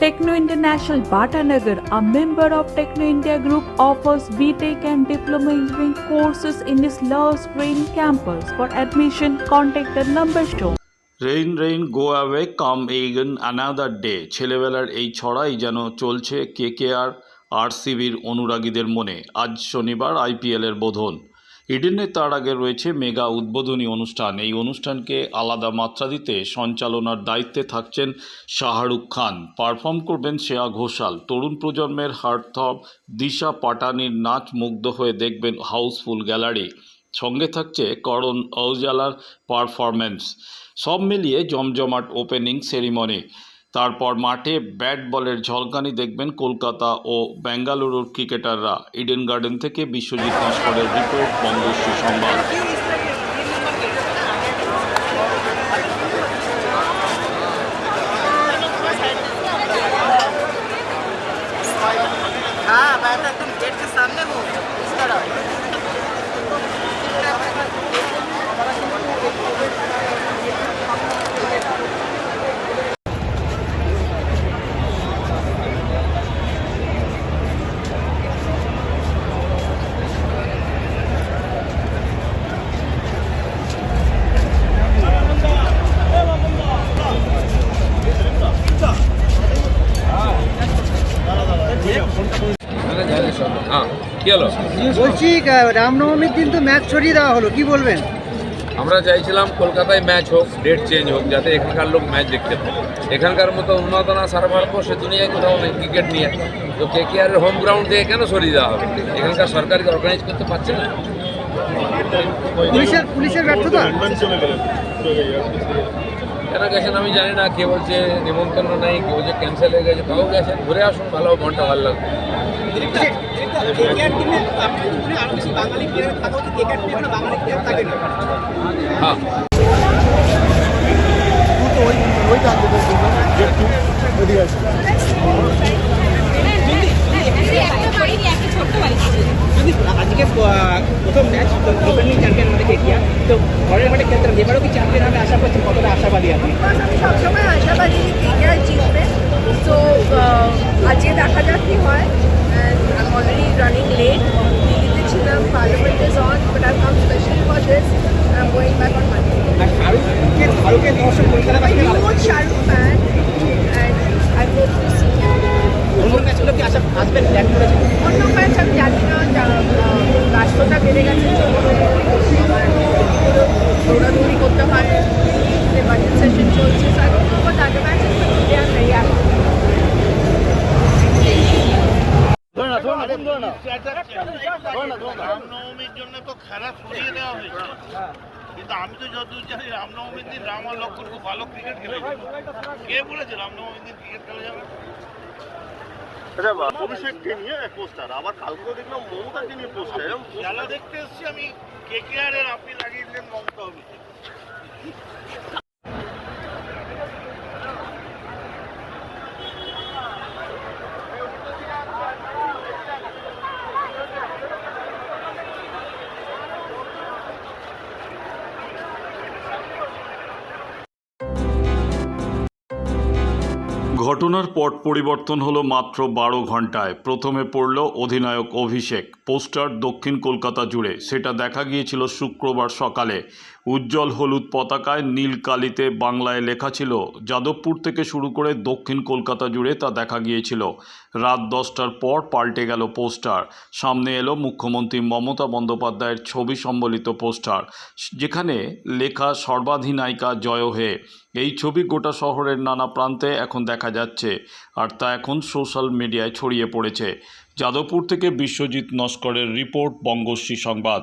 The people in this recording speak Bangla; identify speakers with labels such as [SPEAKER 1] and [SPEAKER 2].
[SPEAKER 1] Techno International Bhatanagar, a member of Techno India Group, offers BTEC and Diploma Engineering courses in its Love Green campus. For admission, contact the number shown.
[SPEAKER 2] Rain rain go away come again another day ছেলেবেলার এই ছড়াই যেন চলছে কে কে আর আরসিবির অনুরাগীদের মনে আজ শনিবার আইপিএলের বোধন ইডেনে তার আগে রয়েছে মেগা উদ্বোধনী অনুষ্ঠান। এই অনুষ্ঠানকে আলাদা মাত্রা দিতে সঞ্চালনার দায়িত্বে থাকছেন শাহরুখ খান। পারফর্ম করবেন শ্রেয়া ঘোষাল। তরুণ প্রজন্মের হার্টথব দিশা পাটানির নাচ মুগ্ধ হয়ে দেখবেন হাউসফুল গ্যালারি। সঙ্গে থাকছে করণ ঔজালার পারফরম্যান্স। সব মিলিয়ে জমজমাট ওপেনিং সেরিমনি। তারপর মাঠে ব্যাট বলের ঝলকানি দেখবেন কলকাতা ও বেঙ্গালুরুর ক্রিকেটাররা। ইডেন গার্ডেন থেকে বিশ্বজিৎ নস্করের রিপোর্ট বঙ্গশ্রী সংবাদ।
[SPEAKER 3] কি হলো?
[SPEAKER 4] বলছি রামনবমীর দিন তো ম্যাচ ছড়িয়ে দেওয়া হলো কি বলবেন?
[SPEAKER 3] আমরা চাইছিলাম কলকাতায় ম্যাচ হোক ডেট চেঞ্জ হোক যাতে এখানকার লোক ম্যাচ দেখতে পায়। এখানকার মতো উন্নত উন্মাদনা সারা ভারতবর্ষে দুনিয়ায় কোথাও নেই ক্রিকেট নিয়ে। তো কে কে আর হোম গ্রাউন্ড থেকে কেন সরিয়ে দেওয়া হবে এখানকার সরকারকে অর্গানাইজ করতে পারছে না?
[SPEAKER 4] পুলিশের পুলিশের ব্যর্থতা?
[SPEAKER 3] কেন গেছেন আমি জানি না কে বলছে নিমন্ত্রণ নাই কে বলছে ক্যান্সেল হয়ে গেছে তাও গেছেন। ঘুরে আসুন ভালো মনটা ভালো লাগবে।
[SPEAKER 5] কেকেআর অন্য
[SPEAKER 6] আমি জানি না বেড়ে গেছে দৌড়াদৌড়ি করতে হয় বাজেট সেশন চলছে.
[SPEAKER 7] রামনবমীর জন্য তো খেলা সরিয়ে দেওয়া হয়েছে। কিন্তু আমি তো যতদূর জানি রামনবমীর দিন রাম আর লক্ষণ খুব ভালো ক্রিকেট খেলেছে। কে বলেছে রামনবমীর দিন ক্রিকেট খেলা যাবে?
[SPEAKER 8] আচ্ছা অভিষেককে নিয়ে পোস্টার আবার কালকেও দেখলাম মমতাকে নিয়ে পোস্টার
[SPEAKER 7] খেলা দেখতে এসেছি আমি কে কে আর এর আপনি লাগিয়ে দিলেন মমতা অভিষেক।
[SPEAKER 2] ঘটনার পট পরিবর্তন হলো মাত্র বারো ঘন্টায় প্রথমে পড়ল অধিনায়ক অভিষেক। পোস্টার দক্ষিণ কলকাতা জুড়ে। সেটা দেখা গিয়েছিল শুক্রবার সকালে। উজ্জ্বল হলুদ পতাকায় নীল কালিতে বাংলায় লেখা ছিল, যাদবপুর থেকে শুরু করে দক্ষিণ কলকাতা জুড়ে তা দেখা গিয়েছিল। রাত দশটার পর পাল্টে গেল পোস্টার। সামনে এলো মুখ্যমন্ত্রী মমতা বন্দ্যোপাধ্যায়ের ছবি সম্বলিত পোস্টার, যেখানে লেখা, সর্বাধিনায়িকা জয় হে। এই ছবি গোটা শহরের নানা প্রান্তে এখন দেখা যাচ্ছে, আর তা এখন সোশ্যাল মিডিয়ায় ছড়িয়ে পড়েছে। যাদবপুর থেকে বিশ্বজিৎ নস্করের রিপোর্ট বঙ্গশ্রী সংবাদ।